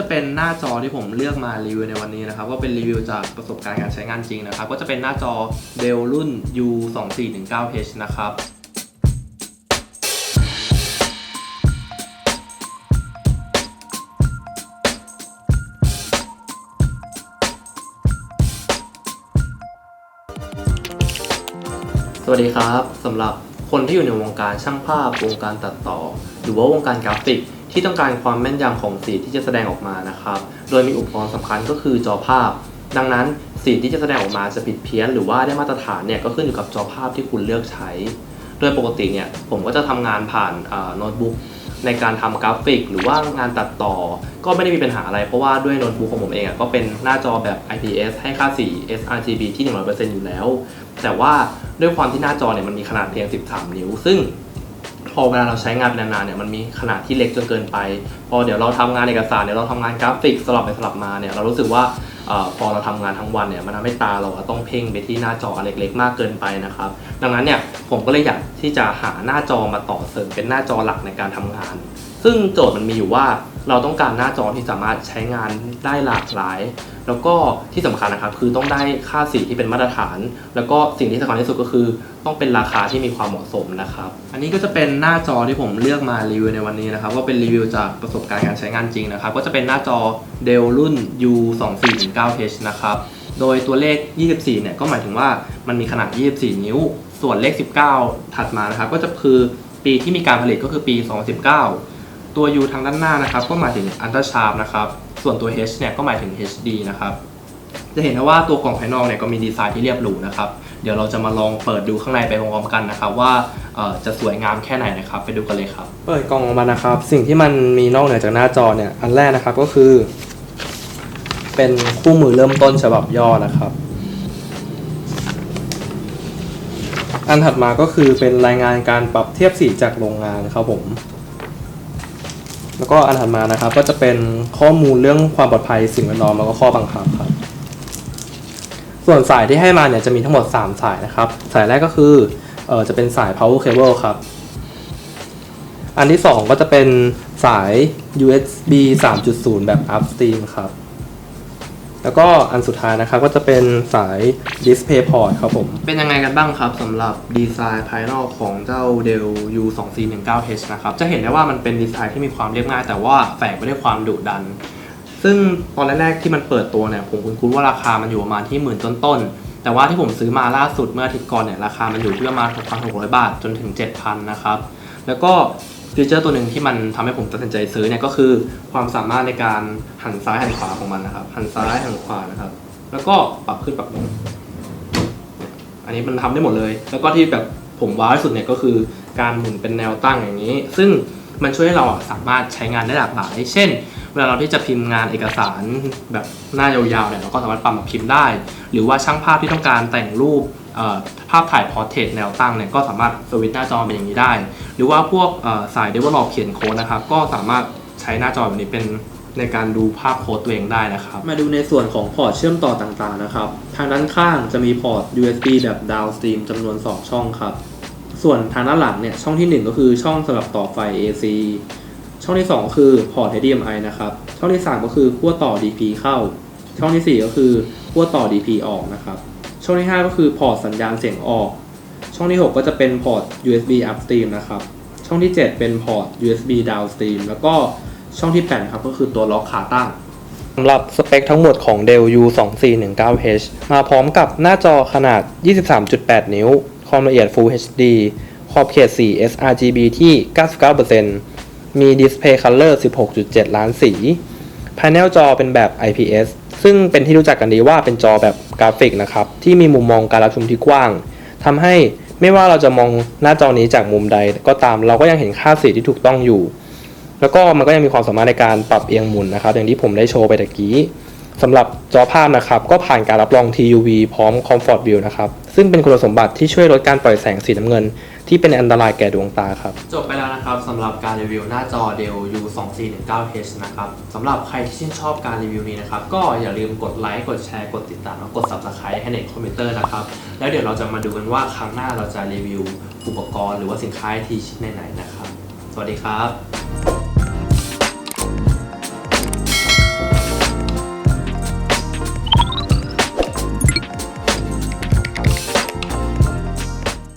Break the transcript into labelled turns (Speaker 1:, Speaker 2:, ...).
Speaker 1: จะเป็นหน้าจอที่ผมเลือกมารีวิวในวันนี้นะครับก็เป็นรีวิวจากประสบการณ์การใช้งานจริงนะครับ ก็จะเป็นหน้าจอ Dell รุ่น U 2 4 1 9 H นะครับสวัสดีครับสำหรับคนที่อยู่ในวงการช่างภาพ วงการตัดต่อ หรือว่าวงการกราฟิก ที่ต้องการความแม่นยำของสีที่จะแสดงออกมานะครับ โดยมีอุปกรณ์สำคัญก็คือจอภาพ ดังนั้นสีที่จะแสดงออกมาจะผิดเพี้ยน หรือว่าได้มาตรฐานเนี่ยก็ขึ้นอยู่กับจอภาพที่คุณเลือกใช้ โดยปกติเนี่ยผมก็จะทำงานผ่านโน้ตบุ๊กในการทำกราฟิก หรือว่างานตัดต่อ ก็ไม่ได้มีปัญหาอะไร เพราะว่าด้วยโน้ตบุ๊กของผมเองอะก็เป็นหน้าจอแบบ IPS ให้ค่าสี sRGB ที่ 100%อยู่แล้ว แต่ว่าด้วยความที่หน้าจอเนี่ยมันมีขนาดเพียง 13 นิ้ว ซึ่ง พอเวลาเราใช้งานเป็นนานๆเนี่ยมันมีขนาดที่เล็กจนเกินไป พอเดี๋ยวเราทำงานเอกสารเดี๋ยวเราทำงานกราฟิกสลับไปสลับมาเนี่ยเรารู้สึกว่าอพอเราทำงานทั้งวันเนี่ยมันทำให้ตาเราต้องเพ่งไปที่หน้าจอเล็กๆ มากเกินไปนะครับ ดังนั้นเนี่ยผมก็เลยอยากที่จะหาหน้าจอมาต่อเสริมเป็นหน้าจอหลักในการทำงาน ซึ่งโจทย์มันมีอยู่ว่า เราต้องการหน้าจอที่สามารถใช้งานได้หลากหลาย แล้วก็ที่สำคัญนะครับ คือต้องได้ค่าสีที่เป็นมาตรฐาน แล้วก็สิ่งที่สำคัญที่สุดก็คือ ต้องเป็นราคาที่มีความเหมาะสมนะครับ อันนี้ก็จะเป็นหน้าจอที่ผมเลือกมารีวิวในวันนี้นะครับก็เป็นรีวิวจากประสบการณ์การใช้งานจริงนะครับ ก็จะเป็นหน้าจอ Dell รุ่น U 2 4 9 H นะครับโดยตัวเลข 24 เนี่ยก็หมายถึงว่ามันมีขนาด 24 นิ้ว ส่วนเลข 19 ถัดมานะครับ ก็จะคือปีที่มีการผลิตก็คือปี 2019 ตัว U ทางด้านหน้านะครับ ก็หมายถึง Ultra Sharp นะครับ ส่วนตัว H เนี่ยก็หมายถึง HD นะครับ จะเห็นได้ว่าตัวกล่องภายนอกเนี่ยก็มีดีไซน์ที่เรียบหรูนะครับ เดี๋ยวเราจะมาลองเปิดดูข้างในไปพร้อมๆกันนะครับว่าจะสวยงามแค่ไหนนะครับ ไปดูกันเลยครับ เปิดกล่องออกมานะครับ สิ่งที่มันมีนอกเหนือจากหน้าจอเนี่ยอันแรกนะครับก็คือ เป็นคู่มือเริ่มต้นฉบับย่อนะครับ อันถัดมาก็คือเป็นรายงานการปรับเทียบสีจากโรงงานครับผม แล้วก็อันถัดมานะครับ ก็จะเป็นข้อมูลเรื่องความปลอดภัยสิ่งแวดล้อมแล้วก็ข้อบังคับครับ ส่วนสายที่ให้มาเนี่ยจะมีทั้งหมด 3 สายนะครับ สายแรกก็คือเออจะเป็นสาย power cable ครับ อันที่ 2 ก็จะเป็นสาย USB 3.0 แบบ upstream ครับ แล้วก็อันสุดท้ายนะครับก็จะเป็นสาย display port ครับผม เป็นยังไงกันบ้างครับสำหรับดีไซน์ภายนอกของเจ้า Dell U 2 4 1 9 H นะครับ จะเห็นได้ว่ามันเป็นดีไซน์ที่มีความเรียบง่าย แต่ว่าแฝงไปด้วยความดุดัน ซึ่งตอนแรกๆที่มันเปิดตัวเนี่ย ผมคุ้นๆว่าราคามันอยู่ประมาณที่หมื่นต้นๆ แต่ว่าที่ผมซื้อมาล่าสุดเมื่ออาทิตย์ก่อนเนี่ยราคามันอยู่ที่ประมาณ6,600 บาทจนถึง 7,000 นะครับ แล้วก็ ฟีเจอร์ตัวหนึ่งที่มันทำให้ผมตัดสินใจซื้อเนี่ยก็คือความสามารถในการหันซ้ายหันขวาของมันนะครับ หันซ้ายหันขวานะครับ แล้วก็ปรับขึ้นปรับลง อันนี้มันทำได้หมดเลย แล้วก็ที่แบบผมว้าวที่สุดเนี่ยก็คือการหมุนเป็นแนวตั้งอย่างนี้ ซึ่งมันช่วยให้เราสามารถใช้งานได้หลากหลาย เช่น เวลาเราที่จะพิมพ์งานเอกสารแบบหน้ายาวๆเนี่ยเราก็สามารถปรับมาพิมพ์ได้ หรือว่าช่างภาพที่ต้องการแต่งรูป ภาพถ่ายพอร์เทรตแนวตั้งเนี่ยก็สามารถสวิตช์หน้าจอเป็นอย่างนี้ได้ หรือว่าพวกสาย develop เขียนโค้ดนะครับ ก็สามารถใช้หน้าจอแบบนี้เป็นในการดูภาพโค้ดตัวเองได้นะครับ มาดูในส่วนของพอร์ตเชื่อมต่อต่างๆนะครับ ทางด้านข้างจะมีพอร์ต USB แบบ downstream จำนวน 2 ช่องครับ ส่วนทางด้านหลังเนี่ยช่องที่ 1 ก็คือช่องสำหรับต่อไฟ AC ช่องที่ 2 คือพอร์ต HDMI นะครับ ช่องที่ 3 ก็คือขั้วต่อ DP เข้า ช่องที่ 4 ก็คือขั้วต่อ DP ออกนะครับ ช่องที่ 5 ก็คือพอร์ตสัญญาณเสียงออก ช่องที่ 6 ก็จะเป็นพอร์ต USB upstream นะครับ ช่องที่ 7 เป็นพอร์ต USB downstream แล้วก็ช่องที่ 8 ครับก็คือตัวล็อกขาตั้งสำหรับสเปคทั้งหมดของ Dell U 2 4 1 9 H มาพร้อมกับหน้าจอขนาด 23.8 นิ้ว ความละเอียด Full HD ขอบเขตสี sRGB ที่ 99%มี Display Color 16.7 ล้านสี ภายในจอเป็นแบบ IPS ซึ่งเป็นที่รู้จักกันดีว่าเป็นจอแบบกราฟิกนะครับ ที่มีมุมมองการรับชมที่กว้างทำให้ไม่ว่าเราจะมองหน้าจอนี้จากมุมใด ก็ตามเราก็ยังเห็นค่าสีที่ถูกต้องอยู่ แล้วก็มันก็ยังมีความสามารถในการปรับเอียงหมุนนะครับ อย่างที่ผมได้โชว์ไปตะกี้สำหรับจอภาพนะครับ ก็ผ่านการรับรอง TUV พร้อม Comfort View นะครับ ซึ่งเป็นคุณสมบัติที่ช่วยลดการปล่อยแสงสีน้ำเงิน ที่เป็นอันตรายแก่ดวงตาครับ จบไปแล้วนะครับสำหรับการรีวิวหน้าจอ Dell U 2 4 1 9 H นะครับสำหรับใครที่ชื่นชอบการรีวิวนี้นะครับก็อย่าลืมกดไลค์กดแชร์กดติดตามแล้วกด Subscribe ให้ในคอมพิวเตอร์นะครับ แล้วเดี๋ยวเราจะมาดูกันว่าครั้งหน้าเราจะรีวิวอุปกรณ์หรือว่าสินค้าที่ชิ้นไหนๆนะครับ สวัสดีครับ